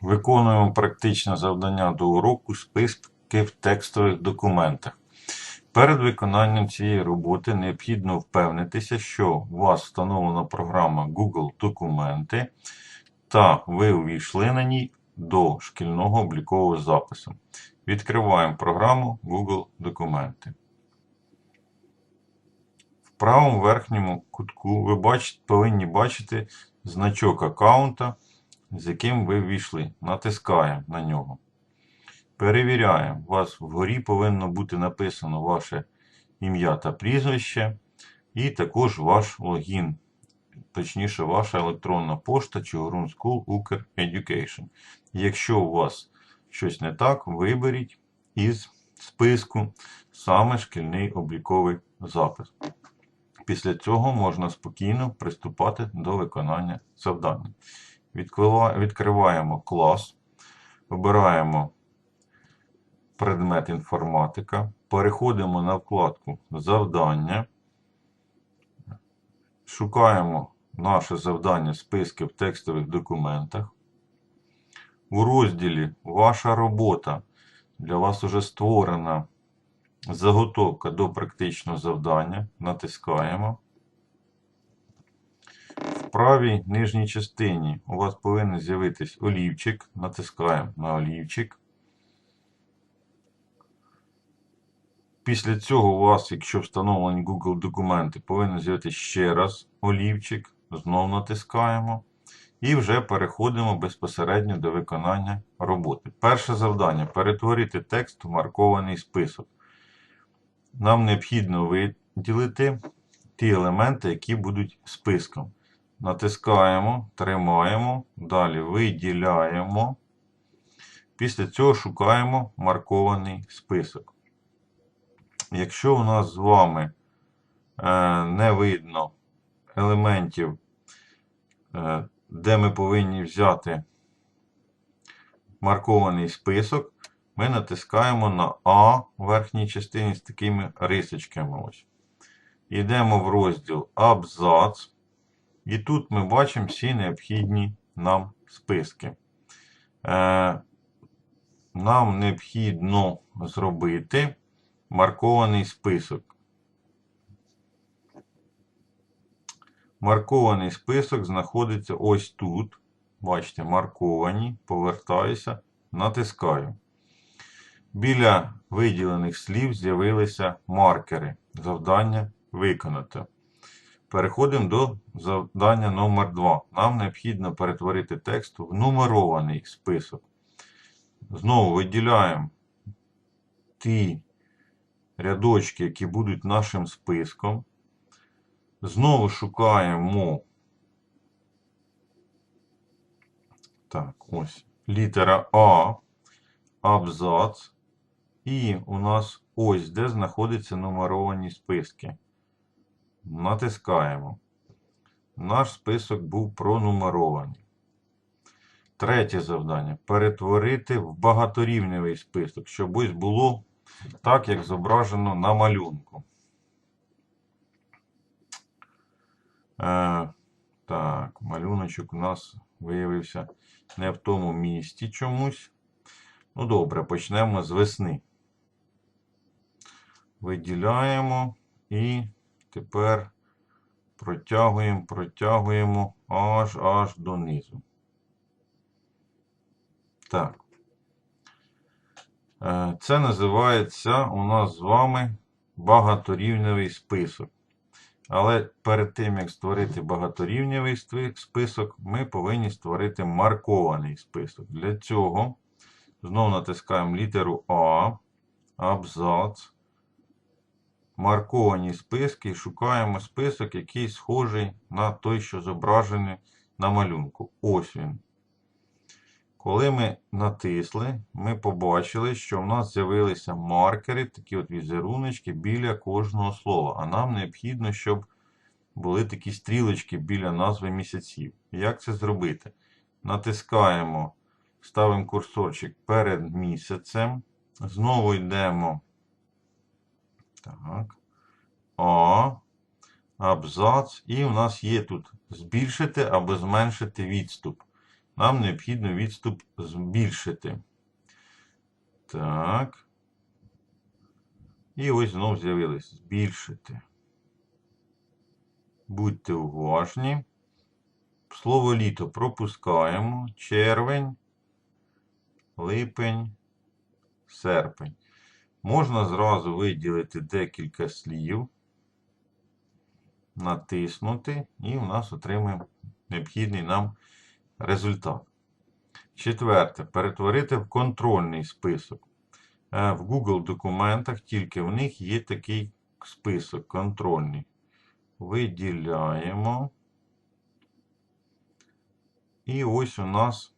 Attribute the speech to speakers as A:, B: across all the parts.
A: Виконуємо практичне завдання до уроку списки в текстових документах. Перед виконанням цієї роботи необхідно впевнитися, що у вас встановлена програма Google Документи та ви увійшли на ній до шкільного облікового запису. Відкриваємо програму Google Документи. В правому верхньому кутку ви бачите, повинні бачити значок аккаунта, з яким ви ввійшли. Натискаємо на нього. Перевіряємо. У вас вгорі повинно бути написано ваше ім'я та прізвище, і також ваш логін, точніше, ваша електронна пошта Чигирун School Укр Education. Якщо у вас щось не так, виберіть із списку саме шкільний обліковий запис. Після цього можна спокійно приступати до виконання завдання. Відкрива- Відкриваємо клас, обираємо предмет інформатика, переходимо на вкладку Завдання, шукаємо наше завдання списки в текстових документах. У розділі Ваша робота для вас вже створена заготовка до практичного завдання. Натискаємо. Правій нижній частині у вас повинен з'явитись олівчик. Натискаємо на олівчик. Після цього у вас, якщо встановлені Google документи, повинен з'явитися ще раз олівчик. Знову натискаємо. І вже переходимо безпосередньо до виконання роботи. Перше завдання перетворити текст в маркований список. Нам необхідно виділити ті елементи, які будуть списком. Натискаємо, тримаємо, далі виділяємо. Після цього шукаємо маркований список. Якщо у нас з вами е, не видно елементів, е, де ми повинні взяти маркований список, ми натискаємо на А в верхній частині з такими рисочками. Ось. Йдемо в розділ Абзац. І тут ми бачимо всі необхідні нам списки. Е, нам необхідно зробити маркований список. Маркований список знаходиться ось тут. Бачите, марковані. Повертаюся, натискаю. Біля виділених слів з'явилися маркери. Завдання виконати. Переходимо до завдання номер 2. Нам необхідно перетворити текст в нумерований список. Знову виділяємо ті рядочки, які будуть нашим списком. Знову шукаємо. Так, ось. Літера А, абзац. І у нас ось де знаходяться нумеровані списки. Натискаємо. Наш список був пронумерований. Третє завдання. Перетворити в багаторівневий список, щоб ось було так, як зображено на малюнку. Е, так, малюночок у нас виявився не в тому місці чомусь. Ну, добре, почнемо з весни. Виділяємо і тепер протягуємо, протягуємо аж аж донизу. Так. Е, Це називається у нас з вами багаторівневий список. Але перед тим, як створити багаторівневий список, ми повинні створити маркований список. Для цього знову натискаємо літеру А, абзац, марковані списки і шукаємо список, який схожий на той, що зображений на малюнку. Ось він. Коли ми натисли, ми побачили, що в нас з'явилися маркери, такі от візеруночки біля кожного слова. А нам необхідно, щоб були такі стрілочки біля назви місяців. Як це зробити? Натискаємо, ставимо курсорчик перед місяцем. Знову йдемо. Так. А. Абзац. І у нас є тут збільшити або зменшити відступ. нам необхідно відступ збільшити. Так. І ось знов з'явилось збільшити. Будьте уважні. Слово літо пропускаємо. Червень, липень, серпень. Можна зразу виділити декілька слів, натиснути, і у нас отримаємо необхідний нам результат. Четверте. Перетворити в контрольний список. Е, В Google документах тільки в них є такий список контрольний. Виділяємо. І ось у нас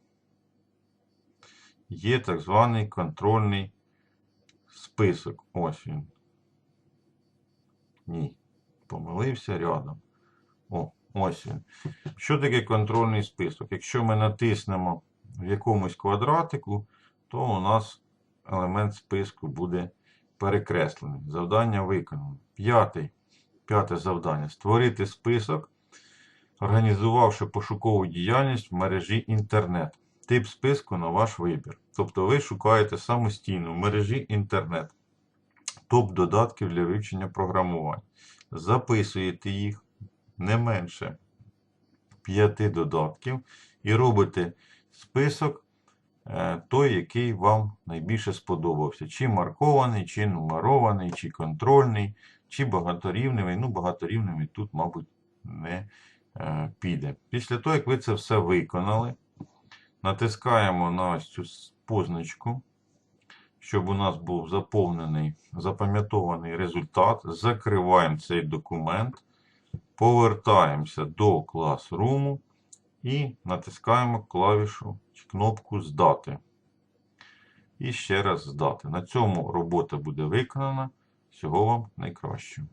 A: є так званий контрольний список. Ось він. Ні. Помилився рядом. О, ось він. Що таке контрольний список? Якщо ми натиснемо в якомусь квадратику, то у нас елемент списку буде перекреслений. Завдання виконано. П'ятий. П'яте завдання. Створити список, організувавши пошукову діяльність в мережі інтернет. Тип списку на ваш вибір. Тобто ви шукаєте самостійно в мережі інтернет топ додатків для вивчення програмування. Записуєте їх не менше 5 додатків і робите список е, той, який вам найбільше сподобався. Чи маркований, чи нумерований, чи контрольний, чи багаторівневий. Ну, багаторівневий тут, мабуть, не е, піде. Після того, як ви це все виконали, натискаємо на ось цю позначку, щоб у нас був заповнений, запам'ятований результат. Закриваємо цей документ, повертаємося до класруму і натискаємо клавішу кнопку Здати. І ще раз здати. На цьому робота буде виконана. Всього вам найкращого.